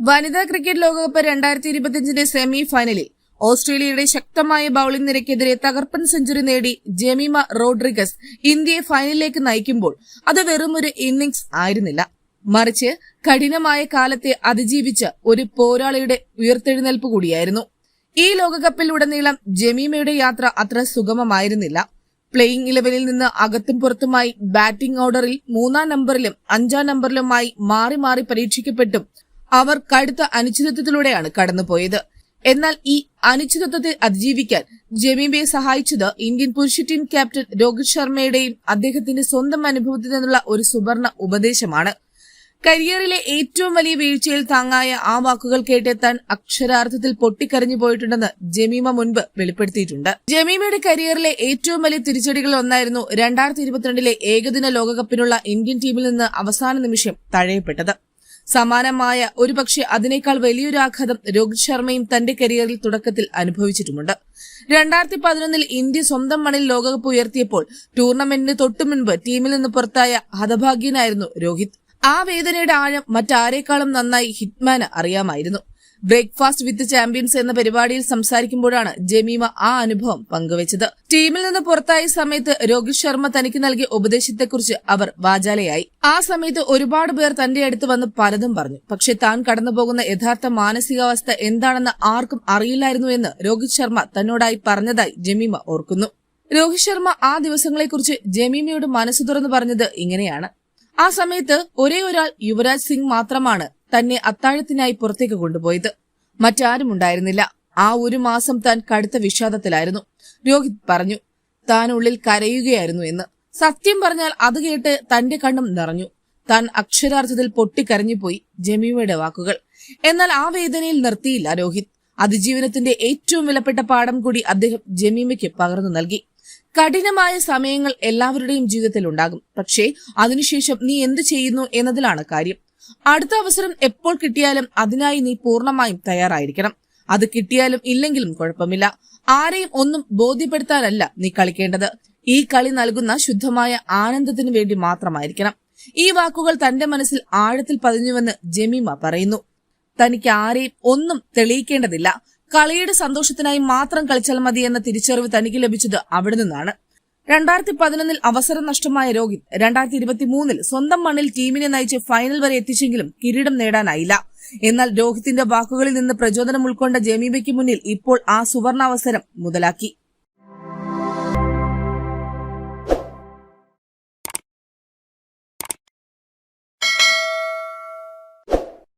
വനിതാ ക്രിക്കറ്റ് ലോകകപ്പ് രണ്ടായിരത്തി ഇരുപത്തിയഞ്ചിന്റെ സെമി ഫൈനലിൽ ഓസ്ട്രേലിയയുടെ ശക്തമായ ബൌളിംഗ് നിരക്കെതിരെ തകർപ്പൻ സെഞ്ചുറി നേടി ജെമിമ റോഡ്രിഗസ് ഇന്ത്യയെ ഫൈനലിലേക്ക് നയിക്കുമ്പോൾ അത് ഒരു ഇന്നിംഗ്സ് ആയിരുന്നില്ല. മറിച്ച് കഠിനമായ കാലത്തെ അതിജീവിച്ച ഒരു പോരാളിയുടെ ഉയർത്തെഴുന്നേൽപ്പ് കൂടിയായിരുന്നു. ഈ ലോകകപ്പിലുടനീളം ജമീമയുടെ യാത്ര അത്ര സുഗമമായിരുന്നില്ല. പ്ലേയിംഗ് ഇലവനിൽ നിന്ന് അകത്തും പുറത്തുമായി ബാറ്റിംഗ് ഓർഡറിൽ മൂന്നാം നമ്പറിലും അഞ്ചാം നമ്പറിലുമായി മാറി മാറി പരീക്ഷിക്കപ്പെട്ടും അവർ കടുത്ത അനിശ്ചിതത്വത്തിലൂടെയാണ് കടന്നുപോയത്. എന്നാൽ ഈ അനിശ്ചിതത്വത്തെ അതിജീവിക്കാൻ ജമീബയെ സഹായിച്ചത് ഇന്ത്യൻ പുരുഷ ടീം ക്യാപ്റ്റൻ രോഹിത് ശർമ്മയുടെയും അദ്ദേഹത്തിന്റെ സ്വന്തം അനുഭവത്തിൽ നിന്നുള്ള ഒരു സുവർണ ഉപദേശമാണ്. കരിയറിലെ ഏറ്റവും വലിയ വീഴ്ചയിൽ താങ്ങായ ആ വാക്കുകൾ കേട്ട് താൻ അക്ഷരാർത്ഥത്തിൽ പൊട്ടിക്കരഞ്ഞു പോയിട്ടുണ്ടെന്ന് ജമീമ മുൻപ് വെളിപ്പെടുത്തിയിട്ടുണ്ട്. ജമീമയുടെ കരിയറിലെ ഏറ്റവും വലിയ തിരിച്ചടികളിൽ ഒന്നായിരുന്നു രണ്ടായിരത്തി ഇരുപത്തിരണ്ടിലെ ഏകദിന ലോകകപ്പിനുള്ള ഇന്ത്യൻ ടീമിൽ നിന്ന് അവസാന നിമിഷം തഴയപ്പെട്ടത്. സമാനമായ ഒരുപക്ഷെ അതിനേക്കാൾ വലിയൊരു ആഘാതം രോഹിത് ശർമ്മയും തന്റെ കരിയറിൽ തുടക്കത്തിൽ അനുഭവിച്ചിട്ടുമുണ്ട്. രണ്ടായിരത്തി പതിനൊന്നിൽ ഇന്ത്യ സ്വന്തം മണിൽ ലോകകപ്പ് ഉയർത്തിയപ്പോൾ ടൂർണമെന്റിന് തൊട്ടു മുൻപ് ടീമിൽ നിന്ന് പുറത്തായ ഹതഭാഗ്യനായിരുന്നു രോഹിത്. ആ വേദനയുടെ ആഴം മറ്റാരേക്കാളും നന്നായി ഹിറ്റ്മാന് അറിയാമായിരുന്നു. ബ്രേക്ക്ഫാസ്റ്റ് വിത്ത് ചാമ്പ്യൻസ് എന്ന പരിപാടിയിൽ സംസാരിക്കുമ്പോഴാണ് ജമീമ ആ അനുഭവം പങ്കുവച്ചത്. ടീമിൽ നിന്ന് പുറത്തായ സമയത്ത് രോഹിത് ശർമ്മ തനിക്ക് നൽകിയ ഉപദേശത്തെക്കുറിച്ച് അവർ വാചാലയായി. ആ സമയത്ത് ഒരുപാട് പേർ തന്റെ അടുത്ത് വന്ന് പലതും പറഞ്ഞു. പക്ഷേ താൻ കടന്നുപോകുന്ന യഥാർത്ഥ മാനസികാവസ്ഥ എന്താണെന്ന് ആർക്കും അറിയില്ലായിരുന്നു എന്ന് രോഹിത് ശർമ്മ തന്നോടായി പറഞ്ഞതായി ജമീമ ഓർക്കുന്നു. രോഹിത് ശർമ്മ ആ ദിവസങ്ങളെക്കുറിച്ച് ജമീമയോട് മനസ്സു തുറന്നു പറഞ്ഞത് ഇങ്ങനെയാണ്. ആ സമയത്ത് ഒരേ ഒരാൾ യുവരാജ് സിംഗ് മാത്രമാണ് തന്നെ അത്താഴത്തിനായി പുറത്തേക്ക് കൊണ്ടുപോയത്. മറ്റാരും ഉണ്ടായിരുന്നില്ല. ആ ഒരു മാസം താൻ കടുത്ത വിഷാദത്തിലായിരുന്നു. രോഹിത് പറഞ്ഞു താൻ ഉള്ളിൽ കരയുകയായിരുന്നു എന്ന്. സത്യം പറഞ്ഞാൽ അത് കേട്ട് തന്റെ കണ്ണും നിറഞ്ഞു. താൻ അക്ഷരാർത്ഥത്തിൽ പൊട്ടിക്കരഞ്ഞുപോയി ജമീമയുടെ വാക്കുകൾ. എന്നാൽ ആ വേദനയിൽ നിർത്തിയില്ല രോഹിത്. അതിജീവനത്തിന്റെ ഏറ്റവും വിലപ്പെട്ട പാഠം കൂടി അദ്ദേഹം ജമീമയ്ക്ക് പകർന്നു നൽകി. കഠിനമായ സമയങ്ങൾ എല്ലാവരുടെയും ജീവിതത്തിൽ ഉണ്ടാകും പക്ഷേ അതിനുശേഷം നീ എന്ത് ചെയ്യുന്നു എന്നതിലാണ് കാര്യം. അടുത്ത അവസരം എപ്പോൾ കിട്ടിയാലും അതിനായി നീ പൂർണമായും തയ്യാറായിരിക്കണം. അത് കിട്ടിയാലും ഇല്ലെങ്കിലും കുഴപ്പമില്ല. ആരെയും ഒന്നും ബോധ്യപ്പെടുത്താനല്ല നീ കളിക്കേണ്ടത്. ഈ കളി നൽകുന്ന ശുദ്ധമായ ആനന്ദത്തിന് വേണ്ടി മാത്രമായിരിക്കണം. ഈ വാക്കുകൾ തന്റെ മനസ്സിൽ ആഴത്തിൽ പതിഞ്ഞുവെന്ന് ജമീമ പറയുന്നു. തനിക്ക് ആരെയും ഒന്നും തെളിയിക്കേണ്ടതില്ല. കളിയുടെ സന്തോഷത്തിനായി മാത്രം കളിച്ചാൽ മതി എന്ന തിരിച്ചറിവ് തനിക്ക് ലഭിച്ചത് അവിടെ നിന്നാണ്. രണ്ടായിരത്തി പതിനൊന്നിൽ അവസരം നഷ്ടമായ രോഹിത് രണ്ടായിരത്തി ഇരുപത്തി മൂന്നിൽ സ്വന്തം മണ്ണിൽ ടീമിനെ നയിച്ച് ഫൈനൽ വരെ എത്തിച്ചെങ്കിലും കിരീടം നേടാനായില്ല. എന്നാൽ രോഹിത്തിന്റെ വാക്കുകളിൽ നിന്ന് പ്രചോദനം ഉൾക്കൊണ്ട ജമീബയ്ക്ക് മുന്നിൽ ഇപ്പോൾ ആ സുവർണാവസരം മുതലാക്കി.